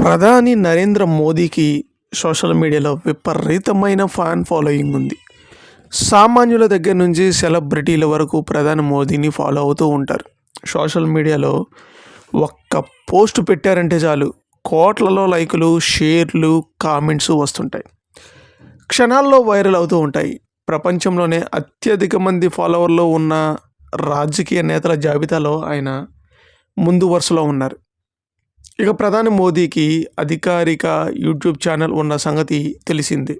ప్రధాని నరేంద్ర మోదీకి సోషల్ మీడియాలో విపరీతమైన ఫ్యాన్ ఫాలోయింగ్ ఉంది. సామాన్యుల దగ్గర నుంచి సెలబ్రిటీల వరకు ప్రధాని మోదీని ఫాలో అవుతూ ఉంటారు. సోషల్ మీడియాలో ఒక్క పోస్ట్ పెట్టారంటే చాలు కోట్లలో లైకులు షేర్లు కామెంట్స్ వస్తుంటాయి. క్షణాల్లో వైరల్ అవుతూ ఉంటాయి. ప్రపంచంలోనే అత్యధిక మంది ఫాలోవర్లు ఉన్న రాజకీయ నేతల జాబితాలో ఆయన ముందు వరుసలో ఉన్నారు. ఇక ప్రధాని మోదీకి అధికారిక యూట్యూబ్ ఛానల్ ఉన్న సంగతి తెలిసిందే.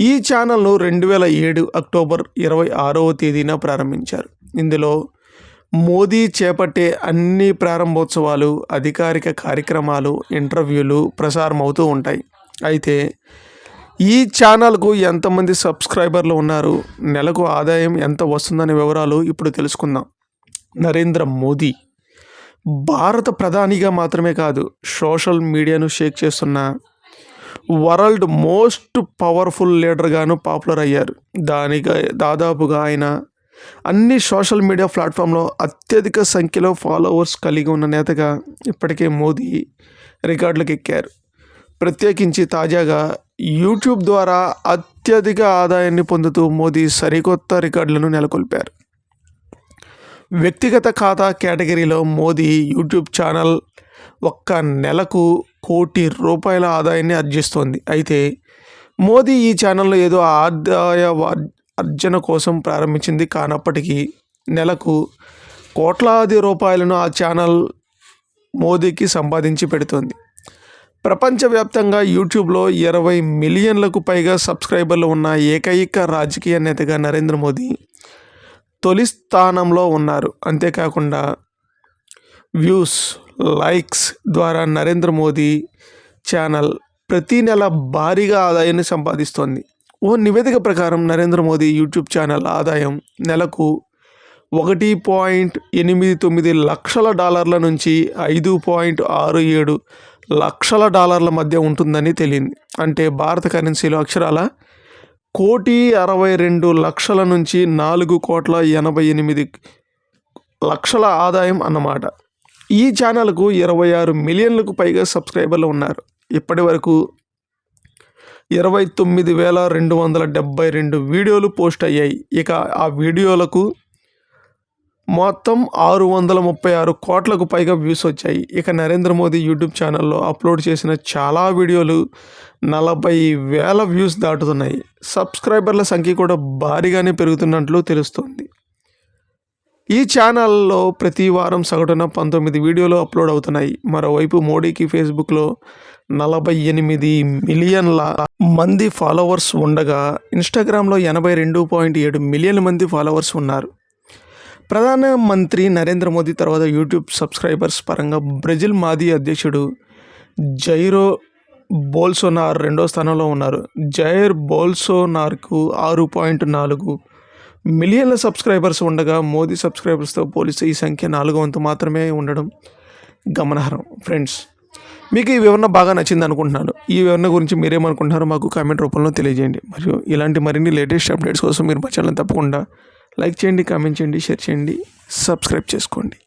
ఈ ఛానల్ను రెండు వేల ఏడు అక్టోబర్ ఇరవై ఆరవ తేదీన ప్రారంభించారు. ఇందులో మోదీ చేపట్టే అన్ని ప్రారంభోత్సవాలు అధికారిక కార్యక్రమాలు ఇంటర్వ్యూలు ప్రసారం అవుతూ ఉంటాయి. అయితే ఈ ఛానల్కు ఎంతమంది సబ్స్క్రైబర్లు ఉన్నారు నెలకు ఆదాయం ఎంత వస్తుందనే వివరాలు ఇప్పుడు తెలుసుకుందాం. నరేంద్ర మోదీ భారత ప్రధానిగా మాత్రమే కాదు సోషల్ మీడియాను షేక్ చేస్తున్న వరల్డ్ మోస్ట్ పవర్ఫుల్ లీడర్గాను పాపులర్ అయ్యారు. దానిగా దాదాపుగా ఆయన అన్ని సోషల్ మీడియా ప్లాట్ఫామ్లో అత్యధిక సంఖ్యలో ఫాలోవర్స్ కలిగి ఉన్న నేతగా ఇప్పటికే మోదీ రికార్డులకు ఎక్కారు. ప్రత్యేకించి తాజాగా యూట్యూబ్ ద్వారా అత్యధిక ఆదాయాన్ని పొందుతూ మోదీ సరికొత్త రికార్డులను నెలకొల్పారు. వ్యక్తిగత ఖాతా కేటగిరీలో మోదీ యూట్యూబ్ ఛానల్ ఒక్క నెలకు కోటి రూపాయల ఆదాయాన్ని ఆర్జిస్తోంది. అయితే మోదీ ఈ ఛానల్లో ఏదో ఆదాయ అర్జన కోసం ప్రారంభించింది. కానప్పటికీ నెలకు కోట్లాది రూపాయలను ఆ ఛానల్ మోదీకి సంపాదించి పెడుతోంది. ప్రపంచవ్యాప్తంగా యూట్యూబ్లో ఇరవై మిలియన్లకు పైగా సబ్స్క్రైబర్లు ఉన్న ఏకైక రాజకీయ నేతగా నరేంద్ర మోదీ తొలి స్థానంలో ఉన్నారు. అంతేకాకుండా వ్యూస్ లైక్స్ ద్వారా నరేంద్ర మోదీ ఛానల్ ప్రతి నెల భారీగా ఆదాయాన్ని సంపాదిస్తోంది. ఓ నివేదిక ప్రకారం నరేంద్ర మోదీ యూట్యూబ్ ఛానల్ ఆదాయం నెలకు ఒకటి పాయింట్ ఎనిమిది తొమ్మిది లక్షల డాలర్ల నుంచి ఐదు పాయింట్ ఆరు ఏడు లక్షల డాలర్ల మధ్య ఉంటుందని తెలియంది అంటే భారత కరెన్సీలో అక్షరాల కోటి అరవై రెండు లక్షల నుంచి నాలుగు కోట్ల ఎనభై ఎనిమిది లక్షల ఆదాయం అన్నమాట. ఈ ఛానల్కు ఇరవై ఆరు మిలియన్లకు పైగా సబ్స్క్రైబర్లు ఉన్నారు. ఇప్పటి వరకు ఇరవై తొమ్మిది వేల రెండు వందల డెబ్బై రెండు వీడియోలు పోస్ట్ అయ్యాయి. ఇక ఆ వీడియోలకు మొత్తం ఆరు వందల ముప్పై ఆరు కోట్లకు పైగా వ్యూస్ వచ్చాయి. ఇక నరేంద్ర మోదీ యూట్యూబ్ ఛానల్లో అప్లోడ్ చేసిన చాలా వీడియోలు నలభై వేల వ్యూస్ దాటుతున్నాయి. సబ్స్క్రైబర్ల సంఖ్య కూడా భారీగానే పెరుగుతున్నట్లు తెలుస్తోంది. ఈ ఛానల్లో ప్రతి వారం సగటున పంతొమ్మిది వీడియోలు అప్లోడ్ అవుతున్నాయి. మరోవైపు మోడీకి ఫేస్బుక్లో నలభై ఎనిమిది మిలియన్ల మంది ఫాలోవర్స్ ఉండగా ఇన్స్టాగ్రామ్లో ఎనభై రెండు పాయింట్ ఏడు మిలియన్ మంది ఫాలోవర్స్ ఉన్నారు. ప్రధానమంత్రి నరేంద్ర మోదీ తర్వాత యూట్యూబ్ సబ్స్క్రైబర్స్ పరంగా బ్రెజిల్ మాజీ అధ్యక్షుడు జైరో బోల్సోనార్ రెండో స్థానంలో ఉన్నారు. జైర్ బోల్సోనార్కు ఆరు పాయింట్ నాలుగు మిలియన్ల సబ్స్క్రైబర్స్ ఉండగా మోదీ సబ్స్క్రైబర్స్తో పోలిస్తే ఈ సంఖ్య నాలుగో వంతు మాత్రమే ఉండడం గమనార్హం. ఫ్రెండ్స్ మీకు ఈ వివరణ బాగా నచ్చింది అనుకుంటున్నాను. ఈ వివరణ గురించి మీరేమనుకుంటున్నారో మాకు కామెంట్ రూపంలో తెలియజేయండి. మరియు ఇలాంటి మరిన్ని లేటెస్ట్ అప్డేట్స్ కోసం మీరు మా ఛానల్ తప్పకుండా లైక్ చేయండి కామెంట్ చేయండి షేర్ చేయండి సబ్స్క్రైబ్ చేసుకోండి.